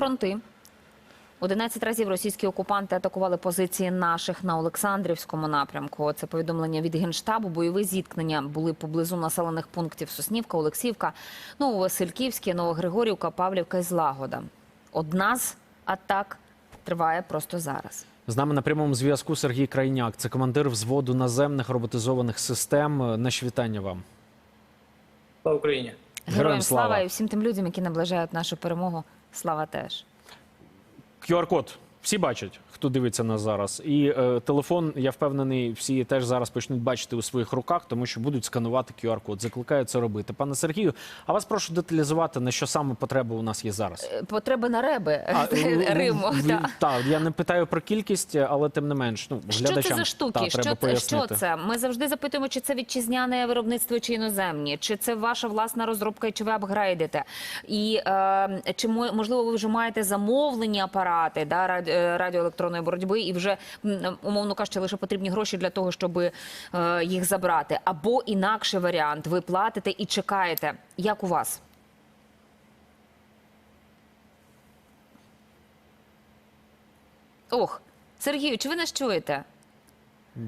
фронти. 11 разів російські окупанти атакували позиції наших на Олександрівському напрямку. Це повідомлення від генштабу. Бойові зіткнення були поблизу населених пунктів Соснівка, Олексіївка, Нововасильківське, Новогригорівка, Павлівка і Злагода. Одна з атак триває просто зараз. З нами на прямому зв'язку Сергій Крайняк. Це командир взводу наземних роботизованих систем. Наші вітання вам. Слава Україні! Героям слава. слава. і всім тим людям, які наближають нашу перемогу. Слава теж. QR-код. Всі бачать, хто дивиться нас зараз. І е, телефон, я впевнений, всі теж зараз почнуть бачити у своїх руках, тому що будуть сканувати QR-код. Закликаю це робити. Пане Сергію, а вас прошу деталізувати, на що саме потреба у нас є зараз. Е, Потреби на реби А, Риму. так. Так, я не питаю про кількість, але тим не менш, ну Що глядачам це за штуки? та, треба що, це, пояснити. що це? Ми завжди запитуємо, чи це вітчизняне виробництво, чи іноземні, чи це ваша власна розробка, і чи ви апгрейдите. І е, чи мо- можливо ви вже маєте замовлені апарати да, радіоелектронної боротьби, і вже умовно кажучи, лише потрібні гроші для того, щоб е, їх забрати. Або інакший варіант: ви платите і чекаєте. Як у вас? Ох, Сергію, чи ви нас чуєте?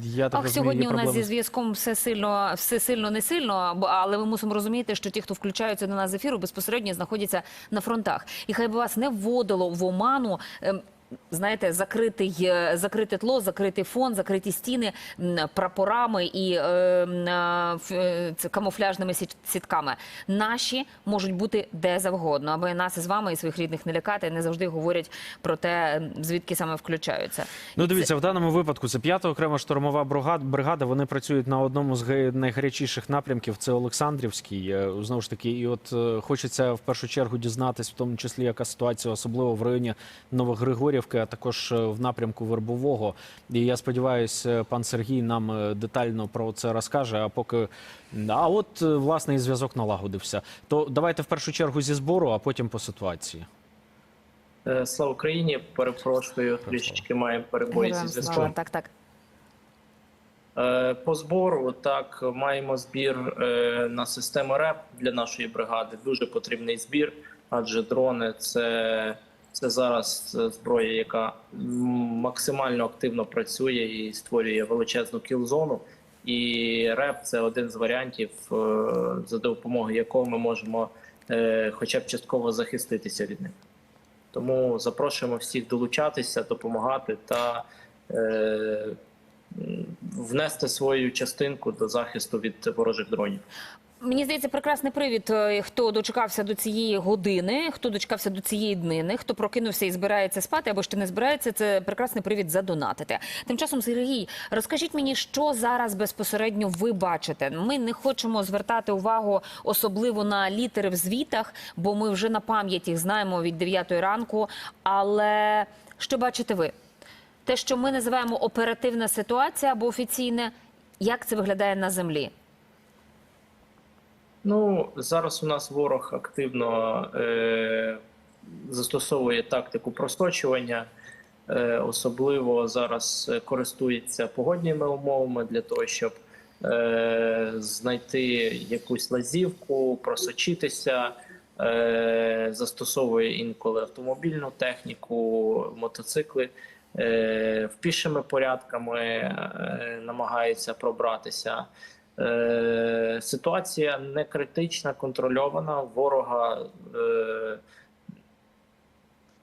Я так Ах, розумію, сьогодні у нас проблеми зі зв'язком все сильно, все сильно не сильно, але ми мусимо розуміти, що ті, хто включаються до нас з ефіру, безпосередньо знаходяться на фронтах. І хай би вас не вводило в оману. Знаєте, закритий, е, закрите тло, закритий фон, закриті стіни прапорами і е, е, е, камуфляжними сітками. Наші можуть бути де завгодно, аби нас із вами і своїх рідних не лякати. Не завжди говорять про те, звідки саме включаються. Ну, дивіться, в даному випадку це 5-та окрема штурмова бригада. Вони працюють на одному з найгарячіших напрямків. Це Олександрівський. Знову ж таки, і от хочеться в першу чергу дізнатись, в тому числі яка ситуація, особливо в районі Новогригорівки, а також е, в напрямку Вербового. І я сподіваюся, пан Сергій нам е, детально про це розкаже. А поки а от е, власне і зв'язок налагодився. То давайте в першу чергу зі збору, а потім по ситуації. Е, Слава Україні! Перепрошую, трішечки маємо перебої зі зв'язком. Так, так. Е, По збору так маємо збір е, на систему РЕП для нашої бригади. Дуже потрібний збір, адже дрони це, це зараз зброя, яка максимально активно працює і створює величезну кіл-зону. І РЕП це один з варіантів, е, за допомогою якого ми можемо е, хоча б частково захиститися від них. Тому запрошуємо всіх долучатися, допомагати та е, внести свою частинку до захисту від ворожих дронів. Мені здається, прекрасний привід, е, хто дочекався до цієї години, хто дочекався до цієї днини, хто прокинувся і збирається спати, або ще не збирається. Це прекрасний привід задонатити. Тим часом, Сергій, розкажіть мені, що зараз безпосередньо ви бачите. Ми не хочемо звертати увагу особливо на літери в звітах, бо ми вже на пам'ять їх знаємо від 9 ранку. Але що бачите ви? Те, що ми називаємо оперативна ситуація або офіційне, як це виглядає на землі? Ну зараз у нас ворог активно е, застосовує тактику просочування. Е, особливо зараз е, користується погодніми умовами для того, щоб е, знайти якусь лазівку, просочитися. Е, застосовує інколи автомобільну техніку, мотоцикли. Е, пішими порядками е, намагається пробратися. Е, ситуація не критична, контрольована. Ворога е,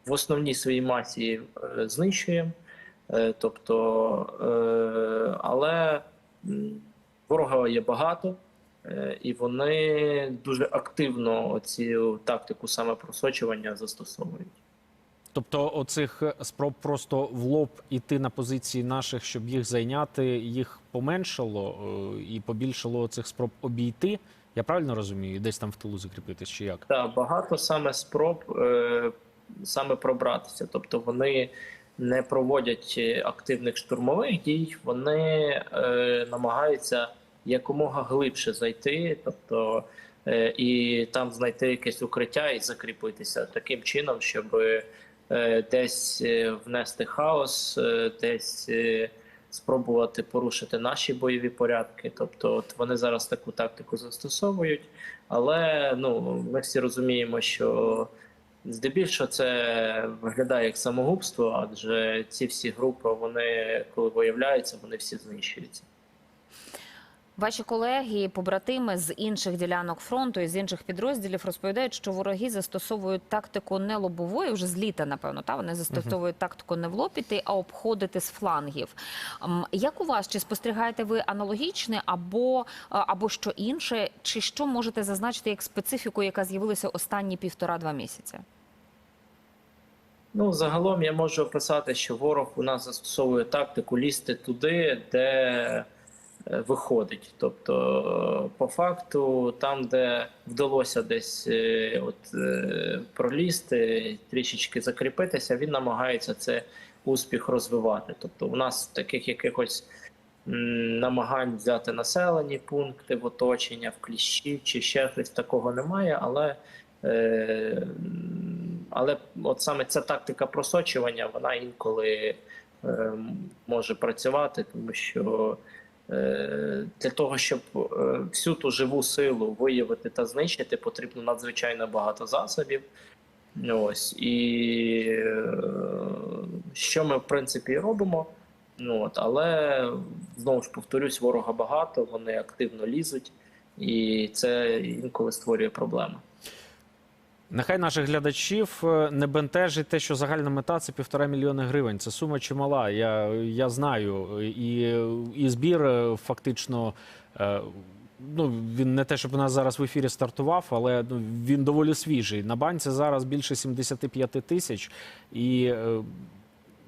в основній своїй масі е, знищуємо. Е, тобто, але ворога є багато, і вони дуже активно цю тактику саме просочування застосовують. Тобто, оцих е, спроб просто в лоб іти на позиції наших, щоб їх зайняти, їх поменшало е, і побільшало цих спроб обійти. Я правильно розумію? Десь там в тилу закріпитись чи як? Та багато саме спроб е, саме пробратися. Тобто вони не проводять активних штурмових дій, вони намагаються якомога глибше зайти, тобто і там знайти якесь укриття і закріпитися таким чином, щоб десь е, внести хаос, е, десь. е, Спробувати порушити наші бойові порядки, тобто, от вони зараз таку тактику застосовують. Але ну ми всі розуміємо, що Здебільшого це виглядає як самогубство, адже ці всі групи, вони коли виявляються, вони всі знищуються. Ваші колеги, побратими з інших ділянок фронту і з інших підрозділів розповідають, що вороги застосовують тактику не лобової, вже з літа, напевно, та вони застосовують тактику не в лоб а обходити з флангів. Як у вас чи спостерігаєте ви аналогічне або, або що інше, чи що можете зазначити як специфіку, яка з'явилася останні півтора-два місяці? Ну, загалом я можу описати, що ворог у нас застосовує тактику лізти туди, де е, виходить. Тобто, е, по факту, там, де вдалося десь е, от, е, пролізти, трішечки закріпитися, він намагається це успіх розвивати. Тобто, у нас таких якихось намагань взяти населені пункти в оточення, в кліщі чи ще щось такого немає, але. Е, але от саме ця тактика просочування, вона інколи е, може працювати, тому що е, для того, щоб е, всю ту живу силу виявити та знищити, потрібно надзвичайно багато засобів. Ось і е, що ми в принципі робимо. Ну, от, але знову ж повторюсь, ворога багато, вони активно лізуть, і це інколи створює проблеми. Нехай наших глядачів е, не бентежить те, що загальна мета це півтора мільйони гривень. Це сума чимала. Я, я знаю. І, і збір е, фактично. е, Ну, він не те, щоб у нас зараз в ефірі стартував, але ну, він доволі свіжий. На банці зараз більше 75 тисяч. І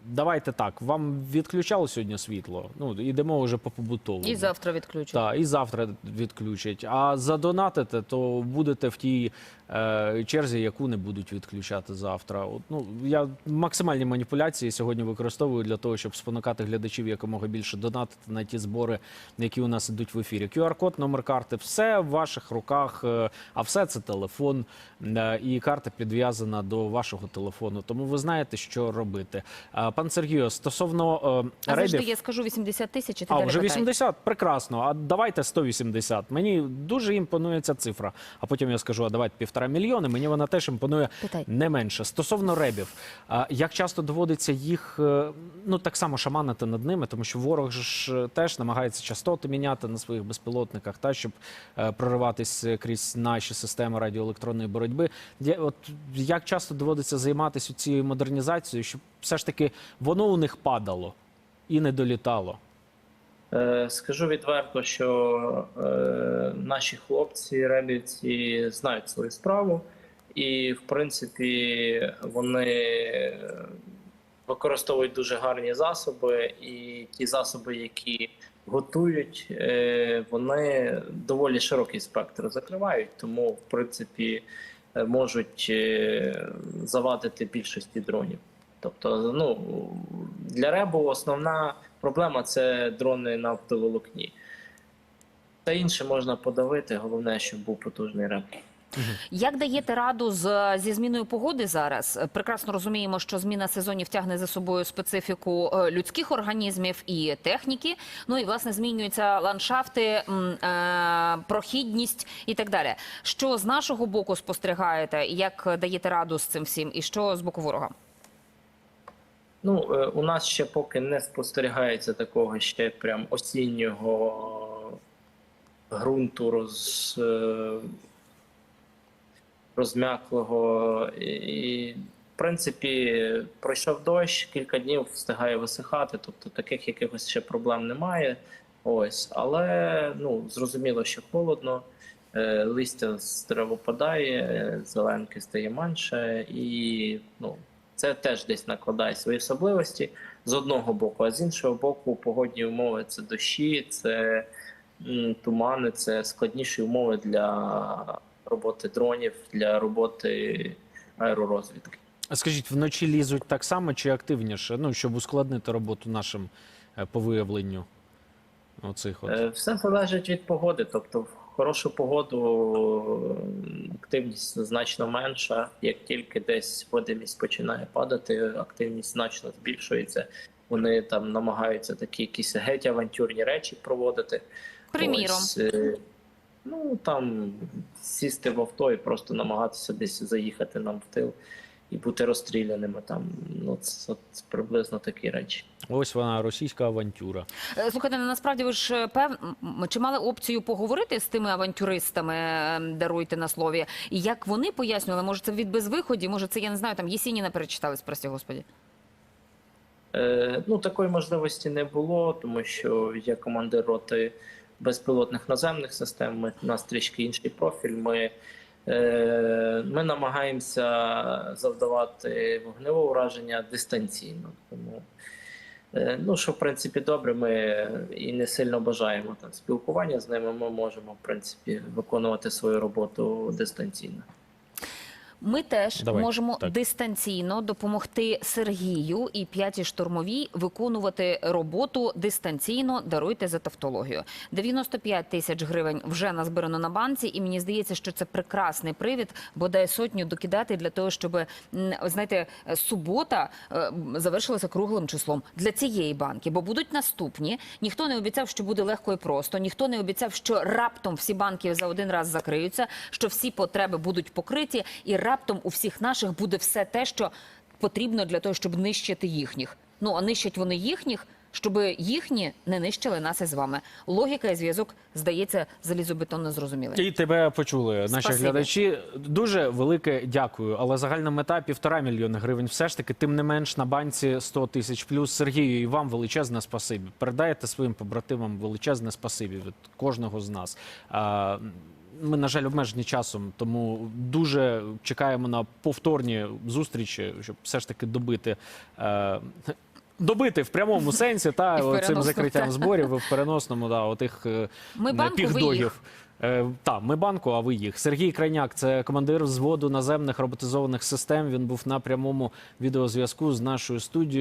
давайте так, вам відключало сьогодні світло. Ну, йдемо вже по побутовому. І завтра відключать. Так, і завтра відключать. А задонатите, то будете в тій е, черзі, яку не будуть відключати завтра. От, ну, я максимальні маніпуляції сьогодні використовую для того, щоб спонукати глядачів якомога більше донатити на ті збори, які у нас ідуть в ефірі. QR-код, номер карти, все в ваших руках, е, а все це телефон. е, І карта підв'язана до вашого телефону. Тому ви знаєте, що робити. Е, Пан Сергію, стосовно е, А завжди я скажу 80 тисяч, і ти А, далі вже питай. 80? Прекрасно. А давайте 180. Мені дуже імпонує ця цифра. А потім я скажу, а давайте півтора мільйони. Мені вона теж імпонує Питай. не менше. Стосовно ребів, а як часто доводиться їх е, ну так само шаманити над ними, тому що ворог ж е, теж намагається частоти міняти на своїх безпілотниках, та щоб е, прориватись крізь наші системи радіоелектронної боротьби. Я, от як часто доводиться займатися цією модернізацією, щоб все ж таки воно у них падало і не долітало. Е, Скажу відверто, що е, наші хлопці, ребівці знають свою справу, і в принципі вони використовують дуже гарні засоби, і ті засоби, які готують, е, вони доволі широкий спектр закривають, тому в принципі можуть завадити більшості дронів. Тобто, ну для ребу основна проблема це дрони на оптоволокні. Та інше можна подавити, головне, щоб був потужний реб. Як даєте раду з зі зміною погоди зараз? Прекрасно розуміємо, що зміна сезонів тягне за собою специфіку е, людських організмів і техніки. Ну і власне змінюються ландшафти, е, прохідність і так далі. Що з нашого боку спостерігаєте? Як даєте раду з цим всім, і що з боку ворога? Ну, е, у нас ще поки не спостерігається такого ще прям осіннього ґрунту роз, е, розм'яклого. І, в принципі, пройшов дощ, кілька днів встигає висихати, тобто таких якихось ще проблем немає. Ось, але ну, зрозуміло, що холодно, е, листя з дерев опадає, е, зеленки стає менше, і ну, це теж десь накладає свої особливості з одного боку, а з іншого боку, погодні умови це дощі, це тумани, це складніші умови для роботи дронів, для роботи аеророзвідки. А Скажіть, вночі лізуть так само чи активніше? Ну, щоб ускладнити роботу нашим е, по виявленню оцих от. Е, Все залежить від погоди. Тобто, в хорошу погоду активність значно менша. Як тільки десь видимість починає падати, активність значно збільшується. Вони там намагаються такі якісь геть авантюрні речі проводити. Приміром, Ось, е, Ну там сісти в авто і просто намагатися десь заїхати нам в тил і бути розстріляними. Там ну це, це приблизно такі речі. Ось вона російська авантюра. Е, Слухайте, ну, насправді ви ж е, пев... чи мали опцію поговорити з тими авантюристами, е, даруйте на слові, і як вони пояснювали, може це від безвиході, може це я не знаю, там Єсініна перечитались, прості господі. Е, ну, такої можливості не було, тому що я командир роти безпілотних наземних систем. Ми, у нас трішки інший профіль. Ми, ми намагаємося завдавати вогневе ураження дистанційно. Тому, е, ну, що в принципі добре, ми і не сильно бажаємо там спілкування з ними. Ми можемо, в принципі, виконувати свою роботу дистанційно. Ми теж Давай, можемо так. дистанційно допомогти Сергію і п'ятій штурмовій виконувати роботу дистанційно. Даруйте за тавтологію. 95 тисяч гривень вже назбирано на банці, і мені здається, що це прекрасний привід, бодай сотню докидати для того, щоб знаєте, субота е, завершилася круглим числом для цієї банки, бо будуть наступні. Ніхто не обіцяв, що буде легко і просто. Ніхто не обіцяв, що раптом всі банки за один раз закриються, що всі потреби будуть покриті, і раптом у всіх наших буде все те, що потрібно для того, щоб нищити їхніх. Ну а нищать вони їхніх, щоб їхні не нищили нас із вами. Логіка і зв'язок здається залізобетонно зрозуміли. І тебе почули наші Спасибі. глядачі. Дуже велике дякую. Але загальна мета півтора мільйони гривень. Все ж таки, тим не менш на банці 100 тисяч плюс. Сергію, і вам величезне спасибі. Передаєте своїм побратимам величезне спасибі від кожного з нас. Ми, на жаль, обмежені часом, тому дуже чекаємо на повторні зустрічі, щоб все ж таки добити. Е, Добити в прямому сенсі та цим закриттям зборів в переносному, да, отих е, їх. Е, Так, ми банку, а ви їх. Сергій Крайняк, це командир взводу наземних роботизованих систем. Він був на прямому відеозв'язку з нашою студією.